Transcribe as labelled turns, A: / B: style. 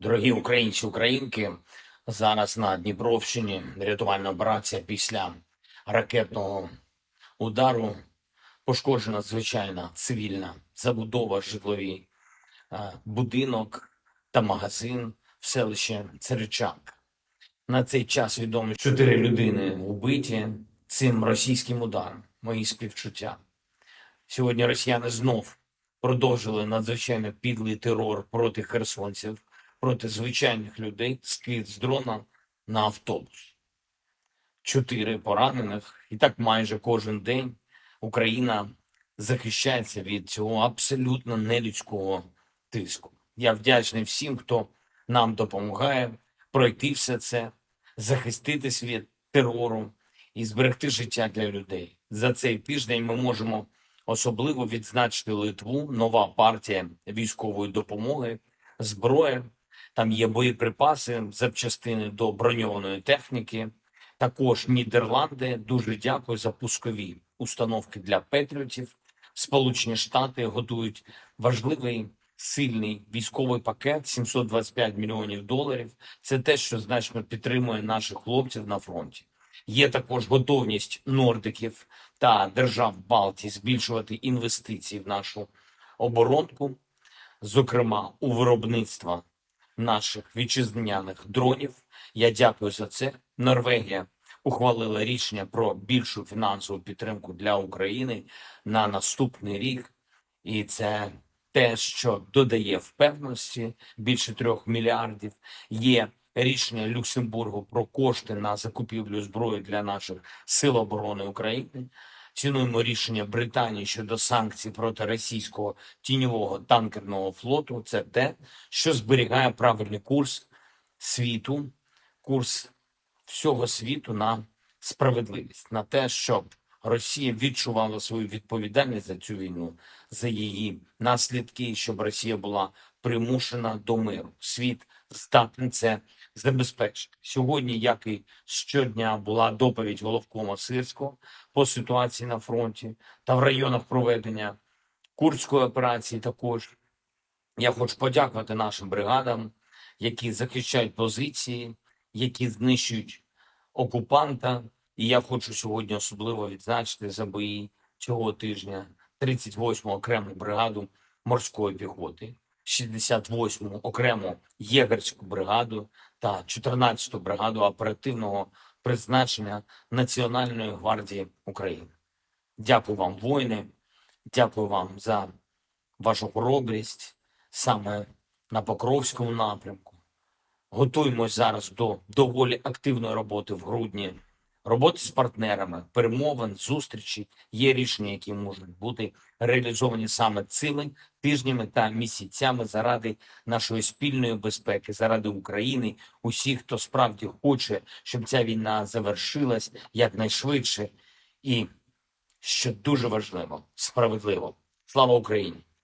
A: Дорогі українці, українки, зараз на Дніпровщині рятувальна операція після ракетного удару пошкоджена звичайна цивільна забудова, житлові е, будинок та магазин в селищі Церечанка. На цей час відомо чотири людини вбиті цим російським ударом. Мої співчуття. Сьогодні росіяни знов продовжили надзвичайно підлий терор проти херсонців, проти звичайних людей, скид з дрона на автобус. Чотири поранених, і так майже кожен день Україна захищається від цього абсолютно нелюдського тиску. Я вдячний всім, хто нам допомагає пройти все це, захиститись від терору і зберегти життя для людей. За цей тиждень ми можемо особливо відзначити Литву, нова партія військової допомоги, зброя. Там є боєприпаси, запчастини до броньованої техніки. Також Нідерланди. Дуже дякую за пускові установки для петріотів. Сполучені Штати готують важливий сильний військовий пакет 725 мільйонів доларів. Це те, що значно підтримує наших хлопців на фронті. Є також готовність нордиків та держав Балтії збільшувати інвестиції в нашу оборонку, зокрема у виробництво наших вітчизняних дронів. Я дякую за це. Норвегія ухвалила рішення про більшу фінансову підтримку для України на наступний рік, і це те, що додає впевненості більше трьох мільярдів. Є рішення Люксембургу про кошти на закупівлю зброї для наших сил оборони України. Цінуємо рішення Британії щодо санкцій проти російського тіньового танкерного флоту. Це те, що зберігає правильний курс світу, курс всього світу на справедливість, на те, щоб Росія відчувала свою відповідальність за цю війну, за її наслідки, щоб Росія була примушена до миру. Світ здатний це забезпечити. Сьогодні, як і щодня, була доповідь головкома Сирського по ситуації на фронті та в районах проведення курської операції. Також я хочу подякувати нашим бригадам, які захищають позиції, які знищують окупанта. І я хочу сьогодні особливо відзначити за бої цього тижня 38-му окрему бригаду морської піхоти, 68-му окрему єгерську бригаду та 14-ту бригаду оперативного призначення Національної гвардії України. Дякую вам, воїни. Дякую вам за вашу хоробрість саме на Покровському напрямку. Готуємось зараз до доволі активної роботи в грудні, роботи з партнерами, перемовин, зустрічі. Є рішення, які можуть бути реалізовані саме цими тижнями та місяцями заради нашої спільної безпеки, заради України, усіх, хто справді хоче, щоб ця війна завершилась якнайшвидше, і що дуже важливо, справедливо. Слава Україні!